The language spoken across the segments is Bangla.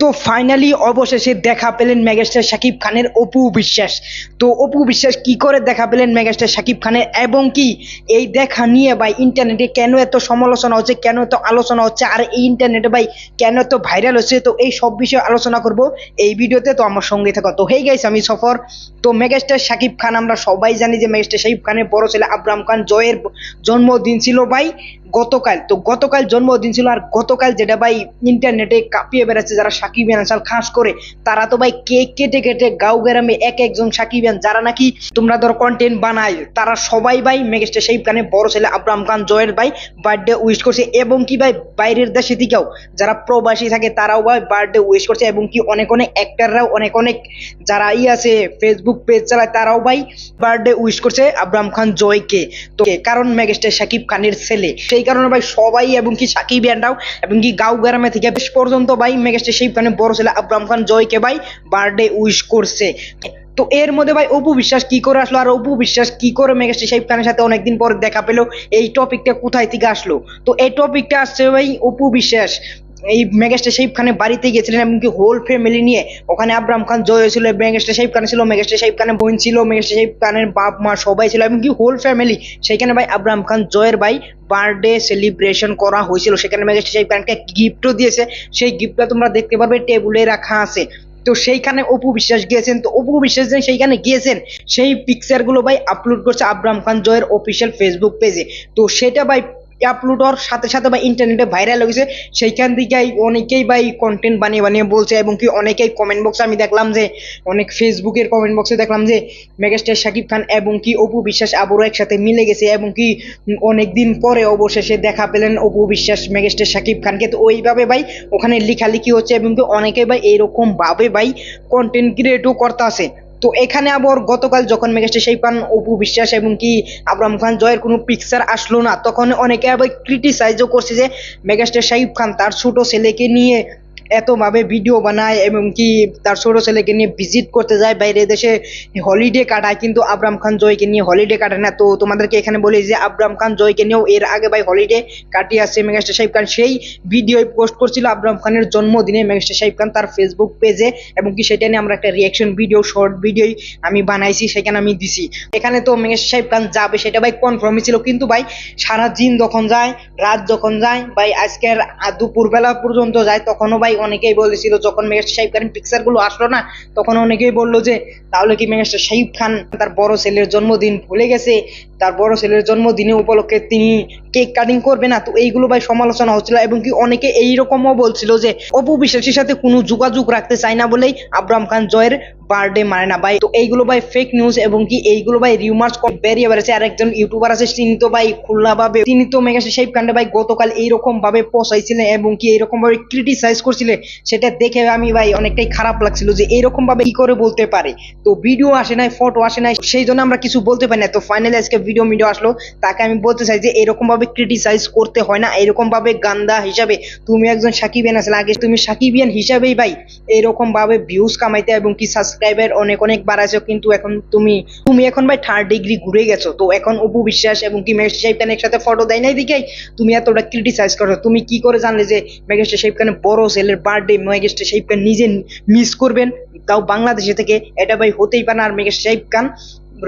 তো ফাইনালি অবশেষে দেখা পেলেন মেগাস্টার শাকিব খানের অপু বিশ্বাস। তো অপু বিশ্বাস কি করে দেখা পেলেন মেগাস্টার শাকিব খানের এবং কি এই দেখা নিয়ে ভাই ইন্টারনেটে কেন এত সমালোচনা হচ্ছে, কেন এত আলোচনা হচ্ছে, আর এই ইন্টারনেটে ভাই কেন এত ভাইরাল হচ্ছে, তো এই সব বিষয়ে আলোচনা করব এই ভিডিওতে, তো আমার সঙ্গে থাকো। তো হেই গাইস আমি সফর। তো মেগাস্টার শাকিব খান, আমরা সবাই জানি যে মেগাস্টার শাকিব খানের বড় ছেলে আব্রাম খান জয়ের জন্মদিন ছিল ভাই। গতকাল, তো গতকাল জন্মদিন ছিল আর গতকাল যেটা ভাই ইন্টারনেটে কাঁপিয়ে বেড়াচ্ছে যারা সাকিবিয়ান আসাল খাস করে, তারা তো ভাই কেক কেটে কেটে গাঁও গ্রামে এক একজন সাকিবিয়ান যারা নাকি তোমরা ধর কন্টেন্ট বানায়, তারা সবাই ভাই মেগাস্টার শাহিব খানের বড় ছেলে আব্রাম খান জয়ের ভাই বার্থডে উইশ করছে এবং কি ভাই বাইরের দেশে থেকেও যারা প্রবাসী থাকে তারাও ভাই বার্থডে উইশ করছে এবং কি অনেক অনেক অ্যাক্টাররাও অনেক অনেক যারা ই আছে ফেসবুক পেজ চালায়, তারাও ভাই বার্থডে উইশ করছে আব্রাম খান জয়কে। তো, কারণ মেগাস্টার শাকিব খানের ছেলে, সেই কারণে ভাই সবাই এবং কি সাকিব ইয়ানরাও এবং কি গাঁও গ্রামে থেকে বেশ পর্যন্ত ভাই মেগাস্টে সেই কারণে বড় ছেলে আব্রাম খান জয়কে ভাই বার্থডে উইশ করছে। তো এর মধ্যে ভাই অপু বিশ্বাস কি করে আসলো আর অপু বিশ্বাস কি করে মেগাস্টার শাহিব খানের সাথে অনেকদিন পর দেখা পেল? এই টপিকটা কোথায় থেকে আসলো? তো এই টপিকটা আসছে ভাই অপু বিশ্বাস। এই মেগাস্টার শাহিব খানের বাড়িতে গেছিলেন এমনকি হোল ফ্যামিলি নিয়ে। ওখানে আব্রাম খান জয় হয়েছিল, মেগাস্টার শাহিব খান ছিল, মেগাস্টার শাহিব খানের বোন ছিল, মেগাস্টার শাহিব খানের বাপ, মা সবাই ছিল এমনকি হোল ফ্যামিলি সেখানে ভাই আব্রাম খান জয়ের ভাই বার্থডে সেলিব্রেশন করা হয়েছিল। সেখানে মেগাস্টার শাহিব খানকে গিফটও দিয়েছে। সেই গিফটটা তোমরা দেখতে পারবে টেবিলে রাখা আছে। তো সেইখানে অপু বিশ্বাস গিয়েছেন। তো অপু বিশ্বাস যে সেইখানে গিয়েছেন, সেই পিকচারগুলো ভাই আপলোড করছে আব্রাম খান জয়ের অফিসিয়াল ফেসবুক পেজে তো সেটা ভাই আপলোড হওয়ার সাথে সাথে বা ইন্টারনেটে ভাইরাল হয়েছে সেইখান থেকে অনেকেই ভাই কন্টেন্ট বানিয়ে বানিয়ে বলছে এবং কি অনেকেই কমেন্ট বক্সে আমি দেখলাম যে, অনেক ফেসবুকের কমেন্ট বক্সে দেখলাম যে, মেগাস্টার শাকিব খান এবং কি অপু বিশ্বাস আবারও একসাথে মিলে গেছে এবং কি অনেক দিন পরে অবশেষে দেখা পেলেন অপু বিশ্বাস, মেগাস্টার শাকিব খানকে। তো ওইভাবে ভাই ওখানে লেখালেখি হচ্ছে এবং কি অনেকে ভাই এইরকম ভাবে ভাই কন্টেন্ট ক্রিয়েটও করতে আছে তো এখানে আবার গতকাল যখন মেগাস্টার সেই পান অপু বিশ্বাস এবং কি আবরাম খান জয়ের কোনো পিকচার আসলো না। তখন অনেকে আবার ক্রিটিসাইজও করছে যে মেগাস্টার শাহিব খান, তার ছোট ছেলেকে নিয়ে এতভাবে ভিডিও বানায় এবং কি তার ছোট ছেলেকে নিয়ে ভিজিট করতে যায় বাইরে দেশে হলিডে কাটায় কিন্তু আবরাম খান জয়কে নিয়ে হলিডে কাটায় না। তো তোমাদেরকে এখানে বলি যে আবরাম খান জয়কে নিয়েও এর আগে ভাই হলিডে কাটিয়ে আসছে মেগাস্টার সাহেব খান সেই ভিডিও পোস্ট করছিল আবরাম খানের জন্মদিনে মেগাস্টার সাহেব খান তার ফেসবুক পেজে এবং কি সেটা নিয়ে আমরা একটা রিয়াকশন ভিডিও শর্ট ভিডিও আমি বানাইছি, সেখানে আমি দিছি। এখানে তো মেগাস্টার সাহেব খান যাবে, সেটা ভাই কনফার্মই ছিল। কিন্তু ভাই সারা দিন যখন যায়, রাত যখন যায়, ভাই আজকের দুপুরবেলা পর্যন্ত যায়, তখনও ভাই অনেকেই বলেছিল, যখন মেগাস্টার শাহিব খানের পিকচারগুলো আসলো না, তখন অনেকেই বলল যে, তাহলে কি মেগাস্টার শাহিব খান তার বড় ছেলের জন্মদিন ভুলে গেছে? তার বড় ছেলের জন্মদিনে উপলক্ষে তিনি কেক কাটিং করবে না? তো এইগুলো ভাই সমালোচনা হচ্ছিল এবং কি অনেকে এইরকমও বলছিল যে, অপু বিশ্বাসের সাথে কোনো যোগাযোগ রাখতে চায় না বলেই আব্রাম খান জয়ের বার্থডে মানে না ভাই। তো এইগুলো ভাই ফেক নিউজ এবং কি এইগুলো ভাই রিউমার্স বেরিয়ে বেড়েছে আর একজন ইউটিউবার আছে, তিনি তো ভাই খুলনা ভাবে তিনি তো মেগাস্টার শাহিব খানটা ভাই গতকাল এইরকম ভাবে পচাইছিলেন এবং কি এইরকম ভাবে ক্রিটিসাইজ করছিলেন সেটা দেখে আমি ভাই অনেকটাই খারাপ লাগছিল যে এইরকম ভাবে কি করে বলতে পারে। তো ভিডিও আসে নাই ফটো আসে নাই, সেই জন্য আমরা কিছু বলতে পারি না। তো ফাইনালি আজকে ভিডিও ভিডিও আসলো, তাকে আমি বলতে চাই যে এরকম ভাবে ক্রিটিসাইজ করতে হয় না। এরকম ভাবে গান্দা হিসাবে তুমি একজন সাকিবিয়ান আসলে আগে তুমি সাকিবিয়ান হিসাবেই ভাই এরকম ভাবে ভিউজ কামাইতে এবং কি সাবস্ক্রাইবার অনেক অনেক বাড়াইছো, কিন্তু এখন তুমি তুমি এখন ভাই থার্ড ডিগ্রি ঘুরে গেছো। তো এখন অপু বিশ্বাস এবং কি মেঘেশ সাহেব খানের সাথে ফটো দেয় নাই দিকেই তুমি এতটা ক্রিটিসাইজ করো। তুমি কি করে জানলে যে মেঘেশ সাহেব খানের বড় ছেলের বার্থডে মেঘেশ সাহেব খান নিজে মিস করবেন? তাও বাংলাদেশে থেকে, এটা ভাই হতেই পারে না। আর মেঘেশ সাহেব খান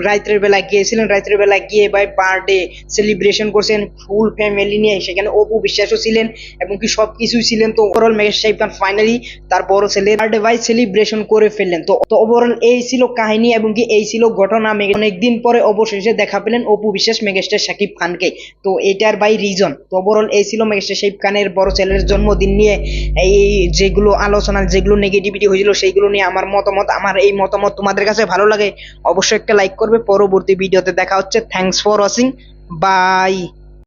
রাত্রের বেলা গিয়েছিলেন, রাত্রের বেলা গিয়ে ভাই বার্থডে সেলিব্রেশন করছেন ফুল ফ্যামিলি নিয়ে। সেখানে অপু বিশ্বাসও ছিলেন এবং কি সব কিছুই ছিলেন। তো ওভারঅল মেঘেশ সাহেব খান ফাইনালি তার বড় ছেলে বার্থডে ভাই সেলিব্রেশন করে ফেললেন। তো তো ওভারঅল এই ছিল কাহিনী এবং কি এই ছিল ঘটনা। অনেকদিন পরে অবশেষে দেখা পেলেন অপু বিশ্বাস মেগাস্টার শাকিব খানকে। তো এটার বাই রিজন তো ওভারঅল এই ছিল মেগাস্টার শাকিব খানের বড় ছেলের জন্মদিন নিয়ে। এই যেগুলো আলোচনা, যেগুলো নেগেটিভিটি হয়েছিল, সেইগুলো নিয়ে আমার মতামত। আমার এই মতামত তোমাদের কাছে ভালো লাগে, অবশ্যই একটা লাইক করবে। পরবর্তী ভিডিওতে দেখা হচ্ছে। Thanks for watching by